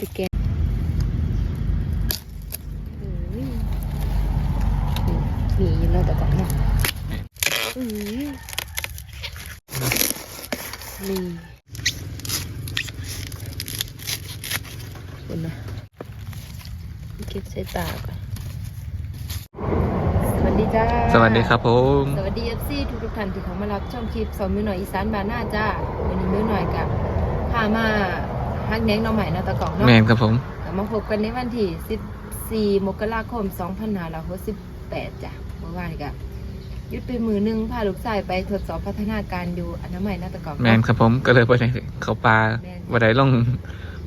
ตะแกรงอืมมีอยู่แล้วแต่ก่อนเนาะอืมนี่คุณนะเก็บใส่ตาก่อนสวัสดีจ้า สวัสดีครับผม สวัสดีเอฟซีทุกทุกๆท่านที่เข้ามารับชมคลิปสองมือหน่อยอีสานบานหน้าจ้าวันนี้มือหน่อยกับพามา ฮักแนงน้องใหม่เนาะตะกล่องเนาะแมนครับผมกลับมาพบกันในวันที่ 14 มกราคม 2568จ้ะเมื่อวานก็หยุดไปมือหนึงพาลูกชายไปทดสอบพัฒนาการอยู่อนามัยเนาะตะกล่องแมนครับผมก็เลยไปไหนเขาปลาบันไดลง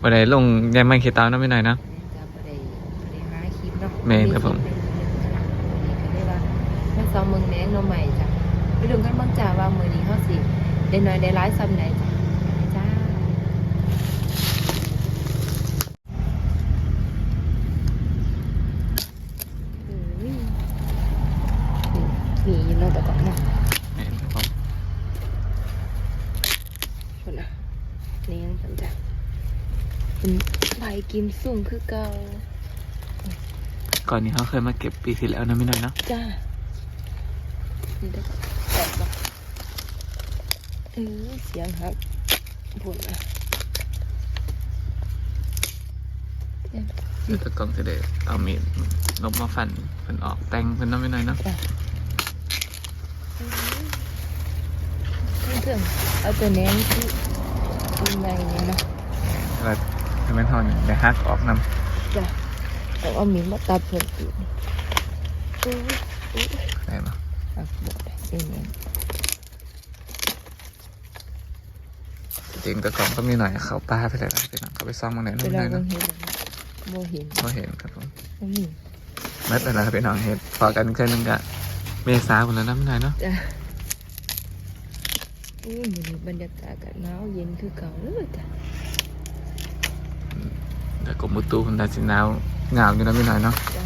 บันไดลงยายไม่ขีดตามนะไม่หน่อยนะจะบ่ได้บ่ได้หาคลิปเนาะแม่นครับผมก็เลยว่าแม่สองเมืองแนงน้องใหม่จ้ะไปดูกันบ้างจ้าว่ามื้อนี้เฮาสิได้น้อยได้หลายซ้ำไหนจ้ะไปจ้า อืมนี่ มีอยู่แล้วแต่ก่อนเนาะแมนครับผมคนนะนี่ยังจำจ้ะเป็นใบกิมสุ่งคือเก่าก่อนนี้เขาเคยมาเก็บปีที่แล้วนะไม่หน่อยเนาะจ้านี่ได้แตกบ่เออเสียงครับพูดนะเดี๋ยวตะกองจะได้เอามีดลบมาฟันเพิ่นออกแต่งเพิ่นนะไม่หน่อยเนาะ เพื่อนเอาตัวแหนที่กินไปเนี่ยนะแล้วจะเป็นทอนได้ฮักออกนำจ้ะแต่ว่ามีมาตัดเพิ่มอีกอู้อู้ได้ปะอะบอกได้เองเนี่ยจริงๆตะกล้องก็มีหน่อยเขาปลาไปเลยนะพี่น้องเขาไปซ่อมมาไหนนู่นลาเลยเรานะโมเห็นก็เห็นครับผมบ่มีแม้แต่ละพี่น้องเห็นพอกันแค่นึงกะ เมษาคนแล้วนะไม่หน่อยเนาะจ้ะอู้มื้อนี้บรรยากาศก็หนาวเย็นคือเก่าเลยจ้ะแต่กรมอุตุคนตาสิหนาวหนาวอยู่นะไม่หน่อยเนาะจ้ะ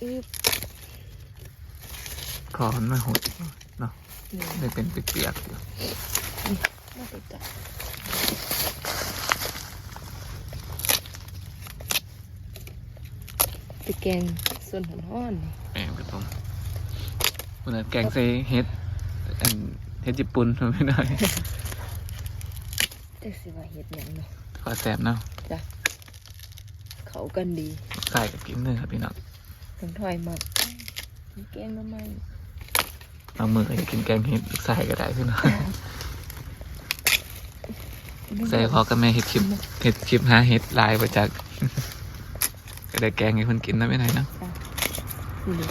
อึ๊บพอมันไม่หดเนาะนี่ไม่เป็นเปียกๆอยู่มาติดจ้ะ ตะแกรงส่วนหันห้อนนี่แม่งครับผมวันนั้นแกงใส่เฮ็ดอันเฮ็ดญี่ปุ่นไม่ได้แต่สิว่าเฮ็ดหยังเนาะขอแสบเนาะจ้ะเขากันดีใส่กับกินเลยครับพี่น้องถึงถอยมาแกงน้ำมันบางมือก็จะกินแกงเฮ็ดใส่ก็ได้พี่น้องใส่พอกับแม่เฮ็ดคลิปเฮ็ดคลิปหาเฮ็ดลายมาจากก็ ได้แกงให้คนกินนะไม่ได้เนาะนี่เลย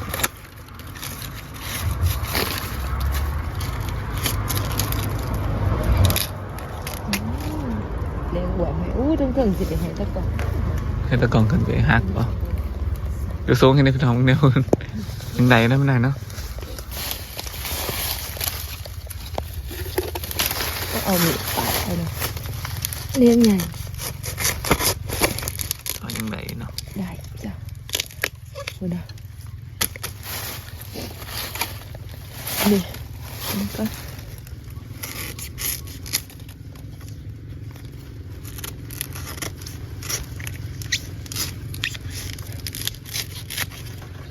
อืมเลี้ยงหัวไหมอู้ถึงถึงสิได้ให้ตะกอนให้ตะกองขึ้นไปหักป่ะเดี๋ยวสูงให้ในพี่น้องเนี่ยยังไงนะไม่ได้เนาะก็เอามีดปาดไปเนาะเลี้ยงไง เอายังไงเนาะ ได้จ้ะ คุณนะนี่นี่ก็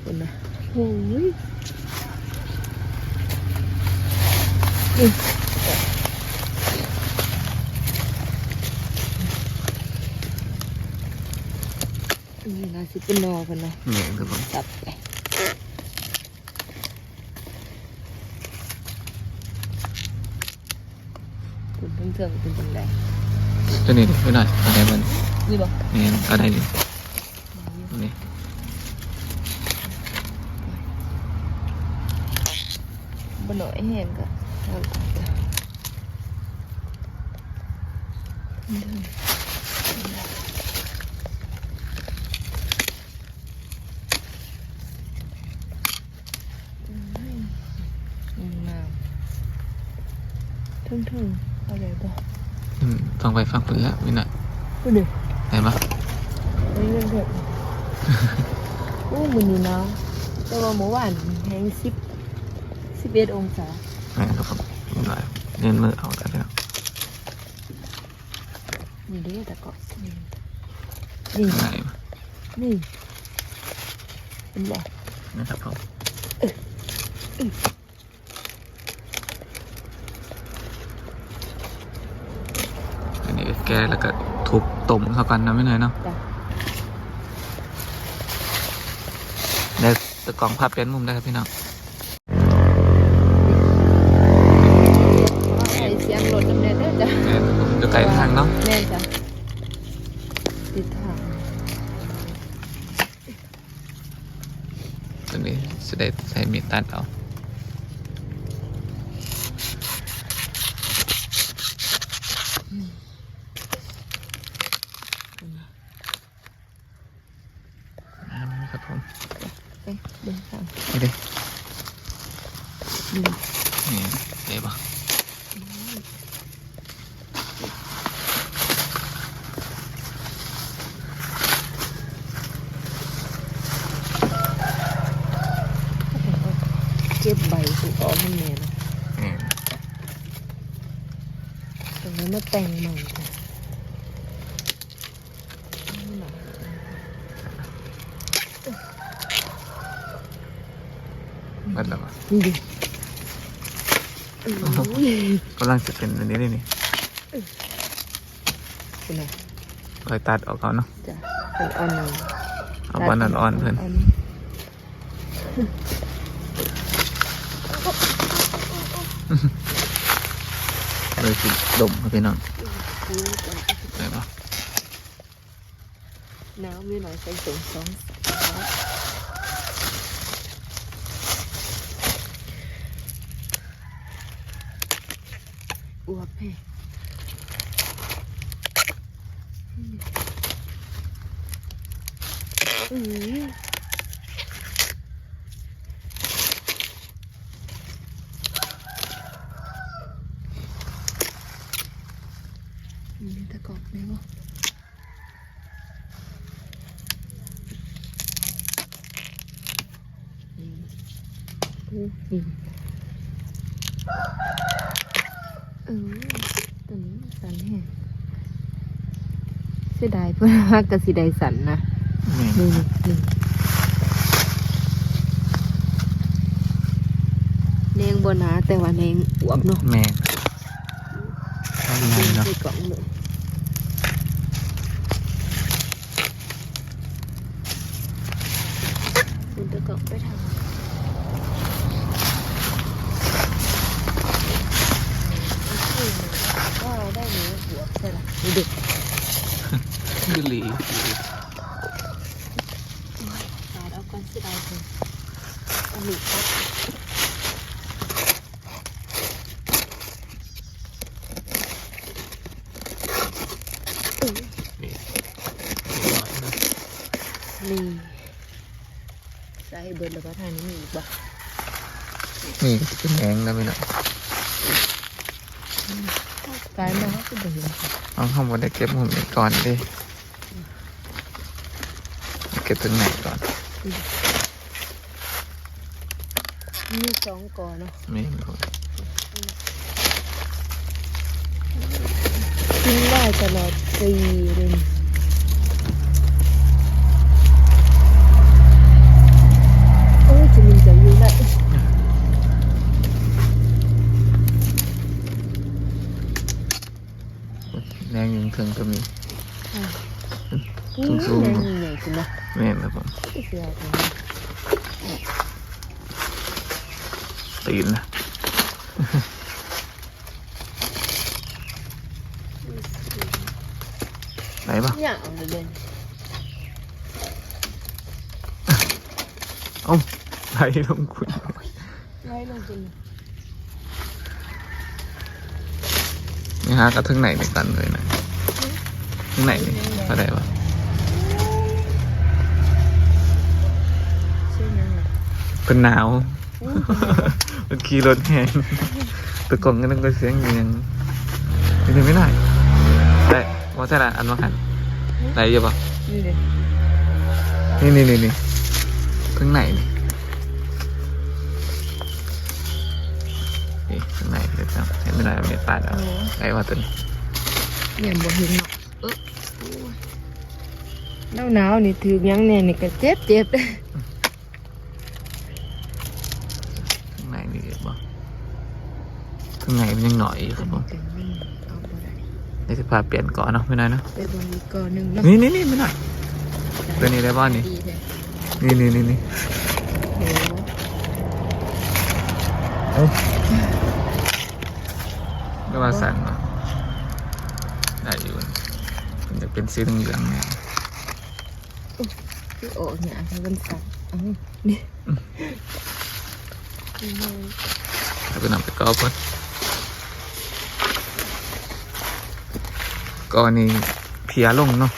คุณนะโอ้ยนี่นี่นะ สิเป็นนอคนนะเนี่ยครับผมตัดไปคุณเพิ่งเทิงคุณเป็นไรตัวนี้ไม่หน่อยเอาได้มันนี่บอกเนี่ยเอาได้ดินี่บนหน่อยแห้งก็เอาไปจ้ะเดินอืมอืมน้ำทึ่งๆเอาเลยบ่อืมฟังไปฟังเพื่อไม่หน่อยพูดดิได้ปะไม่เรื่องเผ็ดโอ้มือนี้หนาวแต่ว่าเมื่อวานแห้งสิบสิบเอ็ดองศาแม่นครับผมไม่หน่อยเน้นมือเอากันแล้วนี่เด้ตะกอนนี่นี่ไหนนี่เป็นบ่นะครับผมอันนี้แกะแล้วก็ทุบต้มเข้ากันนะไม่เหนื่อยเนาะจ้ะได้ตะกล่องภาพเป็นมุมได้ครับพี่น้อง นี่นี่ได้ปะเก็บใบสุกออกมันแม่นะนี่ตรงนี้มาแต่งใหม่จ้ะนี่หน่อยเบิดแล้วปะนี่ดิอุ้ย กำลังจะเป็นอันนี้เลยนี่เป็นไงคอยตัดออกก่อนเนาะจ้ะเป็นอ่อนหนึ่งเอาบอลอ่อนๆเพื่อนเลยสิดมครับพี่น้องได้ปะน้ำมีหน่อยใส่สองสอง อวบแพ่อือมีตะกอกได้ปะ อืมอืมอืมเออ ตัวนี้มันสันแฮะเสียดายเพื่อนฮักกับสีใดสันนะนี่นี่นี่นี่เนงบนหนาแต่ว่าเนงอวบเนาะแม่ข้างในเนาะใส่กล่องเลยคุณตะกล่องไปทางก็ได้เนื้อหัวใช่ละนี่เด็ก คือหลี ตาดเอาก่อนสิได้คนเอาหลีกครับนี่ใส่เบิร์ดแล้วก็ทางนี้มีอีกบ่นี่ก็จะเป็นแดงแล้วพี่น้องกายมาก็เบิร์ดเอาข้างบนได้เก็บหุ่มนี้ก่อนดิ ก็บตรงไหนก่อน มีสองก่อนเนาะไม่รู้กินได้ตลอดปีเลยโอ้ยจะมีจะอยู่ได้แดงยังถึงก็มี สูง สูงๆ แรงใหญ่จริงนะ แม่นครับผม เสียจังตีนนะไหนปะอย่างเลยเด่นเอ้าไห เป็นหนาว มันขี่รถแหงตะกงก็ต้องก็เสียงเงียงนี่ไม่ได้ได้ว่าแต่ละอันว่าหันไหนเยอะปะนี่เลยนี่นี่นี่นี่ข้างไหนนี่นี่ข้างไหนเลยเลยครับเห็นไม่ได้ไม่ปาดเอาโอ้ไอ้ว่าตัวนี้เนี่ยบ่เห็นเนาะเออหนาวหนาวๆนี่ถือหยังแน่นี่ก็เจ็บเจ็บ ข้างในนี่เด็ดบ่ ข้างในมันยังหน่อยอยู่ครับผมเป็นนี่เอาบ่ได้เดี๋ยวจะพาเปลี่ยนเก่อนเนาะไม่ได้เนาะไปเบนอีกก่อนหนึงเนาะนี่นี่นี่ไม่ได้ตัวนี้ได้บ้านนี่ดีเลยนี่นี่นี่นี่โอ้เอ้าไม่ว่าสั่งเนาะได้อยู่มันจะเป็นสีเหลืองๆเนี่ยคือโอ้เนี่ยให้มันสั่นเอ้านี่นี่เลยแล้วก็นำไปกรอบ ก่อนก็อันนี้เพียลงเนาะ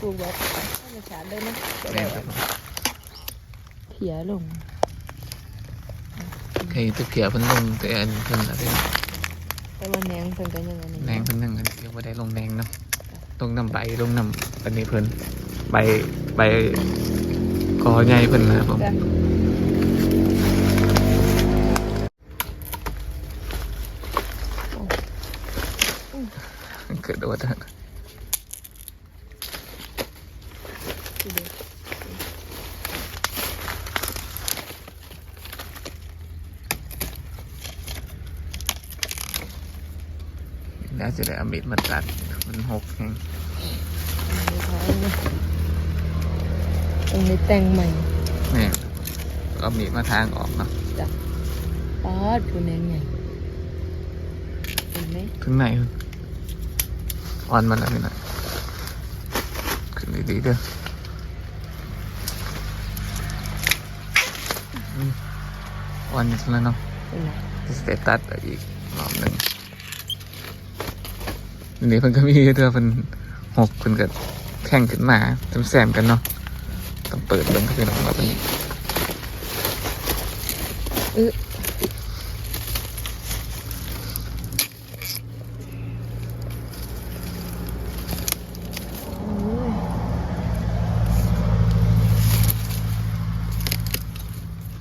ปลูกแบบธรรมชาติเลยเนาะจะแม่ได้นครับเพียลงเคยตัวเพียเพิ่นลงแต่อันเพิ่นอะไรแต่ว่าแหนงเพิ่นก็ยังอันนี้แนงเพิ่นยังอันเดียวบ่ได้ลงแนงเนาะลงน้ำใบลงน้ำอันนี้เพิ่นใบใบกอใหญ่เพิ่นนะครับผม จ้ะ เกิ ดโดดอะทีเดียวแล้วจะได้เอามีดมาตัด มันหกแฮงตรงนี้แต่งใหม่แม่เอามีดมาทางออกเนาะจ้ะป๊อดผู้แหนงใหญ่เห็นไหมข้างในเพิ่น อ่อนมันแล้วนี่นะขึ้นดีๆเด้ออืมอ่อนอยู่แล้วเนาะเห็นไหมสเตตัสอีกรอบหนึ่งอันนี้เพิ่นก็มีเธอเพิ่นหกเพิ่นก็แข่งขึ้นมาแซมๆกันเนาะต้องเปิดเบิ่งก็เป็นออกมาเป็นเออ โอ้ย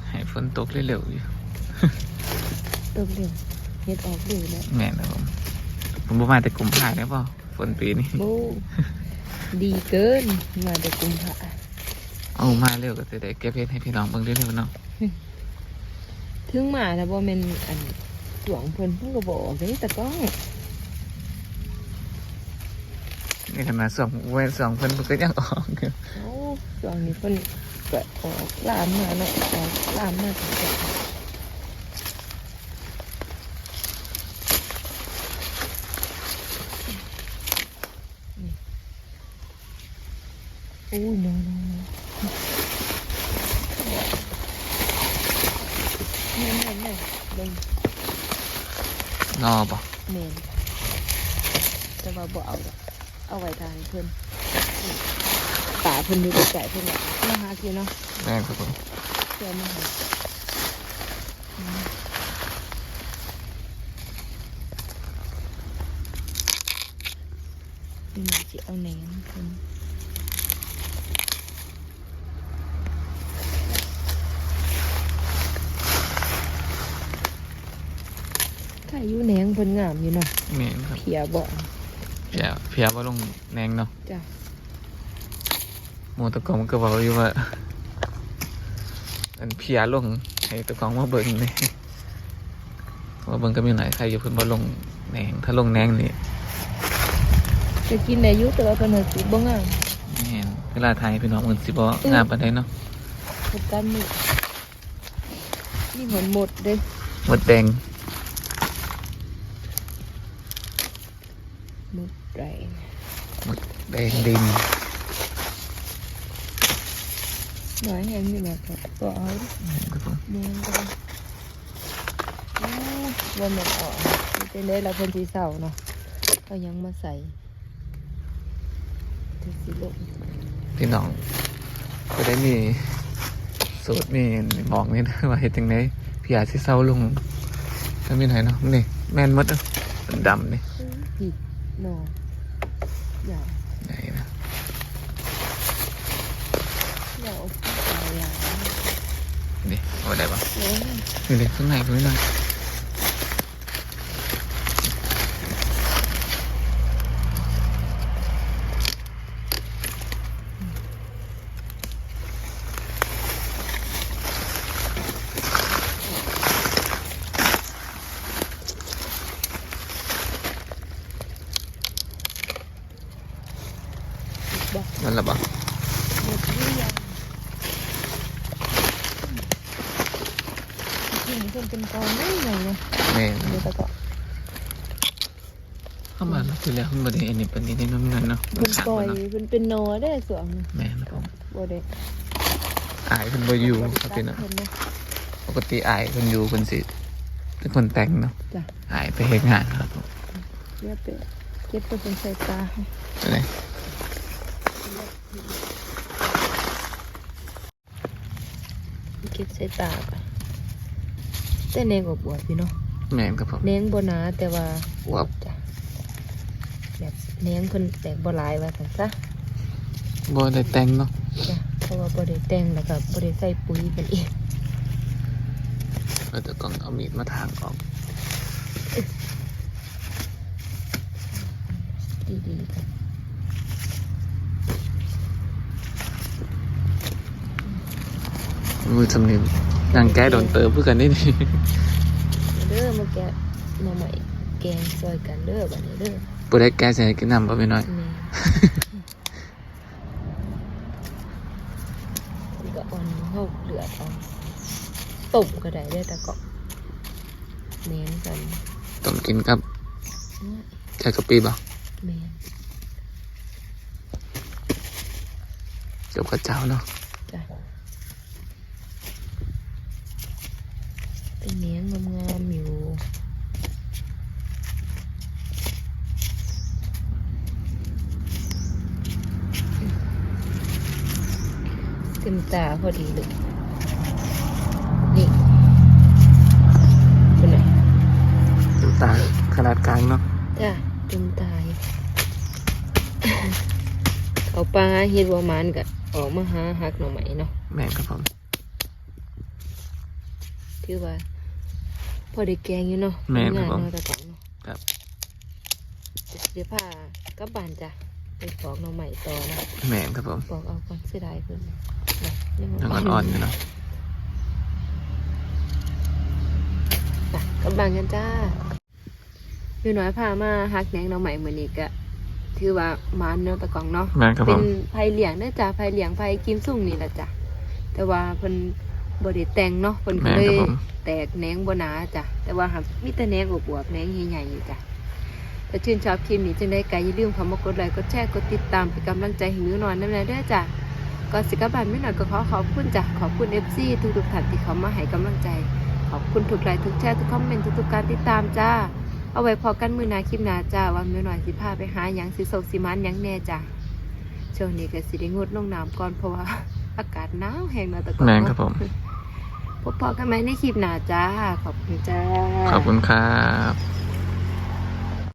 ให้ฝนตก เร็วๆอยู่ตกเร็วเฮ็ดออกเร็วแล้วแม่นครับผมผมบ่มาแต่กลุ่มผ่ายได้ป่ะฝนปีนี้โอ้ดีเกินมาแต่กุมภาเอามาเร็วก็จะได้เก็บเพชรให้พี่น้องเบิ่งเร็วๆเนาะถึงมาแล้วบ่แม่นอันหลวงเพิ่นเพิ่นก็บอกเด้แต่ก็นี่ขนาดสองเว้นสองเพิ่นเพิ่นก็ยังออกอยู่โอ้หลวงนี้เพิ่น ก็ออกลามมาเนาะออกลามมาถึงจะโอ้ยน้ๆๆแม่นแม่นแม่นเบิ่งนอป่ะเมนแต่ว่าบ่เอาดอกเอาไว้ทานเพิ่น ป่าเพิ่นอยู่ใกล้ๆเพิ่นแหละมาหากินเนาะแม่นครับผมเดี๋ยวมาหาอืมนี่มันสิเอาแหนมเพิ่นถ้าอยู่แหนงเพิ่นงามอยู่เนาะแม่นครับเพียบ่เพียเพียว่าลงแนงเนาะจ้ะ หมูตะกองมันก็บอกอยู่ว่าอันเพียลงให้ตะกองมาเบิ่งนี่ว่าเบิ่งก็มีหลายใครอยู่เพิ่นบ่ลงแหนงถ้าลงแหนงนี่จะกินได้อยู่แต่ว่าเพิ่นน่ะสิบ่งามแม่นเวลาไทยพี่น้องมันสิบ่งามปานใดเนาะเฮ็ดกันนี่นี่หอนหมดเด้หมดแดงหมดแรงแดงดิน น้อ ยแห้งนี่แหละครับก็เอาดิครับผมดงก็อ้าวว่าแมันออกมันเป็นได้ละเพิ่นสิเศร้าเนาะเอายังมาใส่ถึงสิลงพี่น้องก็ได้มีสูตรมีบอกนี่นะว่าเฮ็ดจังไดพี่อาจสิเศร้าลงถ้ามีไหนเนาะนี่แม่นมดอเป็นดำนี่ผิดหนออย่า ไหนนะ อย่าเอาขี้อะไรอย่างนี้ นี่เอาได้ปะ เออ นี่เลยข้างในก็ไม่ได้มันละปะ หมดหรือยัง จริงๆเพิ่นเป็นกองไม่ใหญ่เลยแม่นเดี๋ยวแต่ก็เข้ามาแล้วคือแล้วมันได้อันนี้เป็นนี้ได้นุ่มเงินเนาะเพิ่นขาดปล่อยเนาะเพิ่นเป็นโนได้สวงแม่นผมบ่ได้อายเป็นบอยู่ครับพี่เนาะเพิ่นเนาะปกติอายเป็นอยู่เป็นสิเป็นคนแต่งเนาะจ้ะ อายไปเฮ็ดงานครับผมเรียบไปเก็บตัวเป็นสายตาให้อะไรเก็บสายตาไป แต่แนงอบบวบพี่เนาะแม่นครับผมแนงบ่หนาแต่ว่าอวบจ้ะแบบแนงเพิ่นแตกบ่หลายว่าซั่นซะบ่ได้แต่งเนาะจ้ะเพราะว่าบ่ได้แต่งแล้วก็บ่ได้ใส่ปุ๋ยกันอีกเราจะต้องเอามีดมาทางออกดีๆกันมือสำเนียง นางแก้โดนเติมเพื่อกันนี่นี่เด้อมาแกะมาใหม่แกงซอยกันเด้อบัดนี้เด้อบ่ได้แก้ใส่กินน้ำบ่ไปหน่อยนี่มันก็อ่อนเฮาเหลือดเอาต้มก็ได้เด้อแต่ก็แม่นกันต้องกินครับใช้กะปิบ่แม่นเกี่ยวกับเจ้าเนาะจ้ะ เป็นเนี้ยงามๆอยู่เต็มตาพอดีเลยนี่เป็นไงน้ำตาลขนาดกลางเนาะจ้ะเต็มตาอยู่เอาปลาเฮ็ดบัวมันกะออกมาหาหักหน่อไม้เนาะแม่นครับผมถือว่า พอได้แกงอยู่เนาะแม่นครังาบนผมเนาะแต่ก่อนเนาะครับเดี๋ยวพากลับบ้านจ้ะไปปอกหน่อไม้ต่อนะแม่นครับผมปอกเอาก่อนเสียดายเพิ่นนะยังยังอ่อนๆอยู่เนาะไปกลับบ้านกันจ้าอยู่น้อยพามาหักแหนงหน่อไม้มื้อนี้ก็ถือว่าหมานเนาะแต่ก่อนเนาะ แม่นครับเป็ผนมไผ่เหลียงได้อจ้ะไผ่เหลียงไผ่กิมซุ่งนี่แหละจ้ะแต่ว่าเพิ่น บ่ได้แต่งเนาะเพิ่นก็แม่นเลครัยบผมแตกแหนงบ่หนาจ้ะแต่ว่าหากมีแต่แหนงอวบๆแหนงใหญ่ๆอยู่จ้ะถ้าชื่นชอบคลิปนี้จังได้ก็อย่าลืมเข้ามากดไลค์กดแชร์กดติดตามเป็นกำลังใจให้มิวหน่อยนำแน่เด้อจ้ะก่อนสิกลับบ้านมิวหน่อยก็ขอขอบคุณจ้ะขอบคุณ FC ทุกๆท่านที่เข้ามาให้กำลังใจ ขอบคุณทุกไลค์ทุกแชร์ทุกคอมเมนต์ทุกๆการติดตามจ้าเอาไว้พอกันมือหนาคลิปหนาจ้าว่ามิวหน่อยสิพาไปหาหยังสิโศกสิมันหยังแน่จ้ะช่วงนี้ก็สิได้งดลงน้ำก่อนเพราะว่าอากาศหนาวแห้งแล้วแต่ก่อนแม่นเนาะครับผม พบพอกันไหมในคลิปหน้าจ้า ขอบคุณจ้า ขอบคุณครับ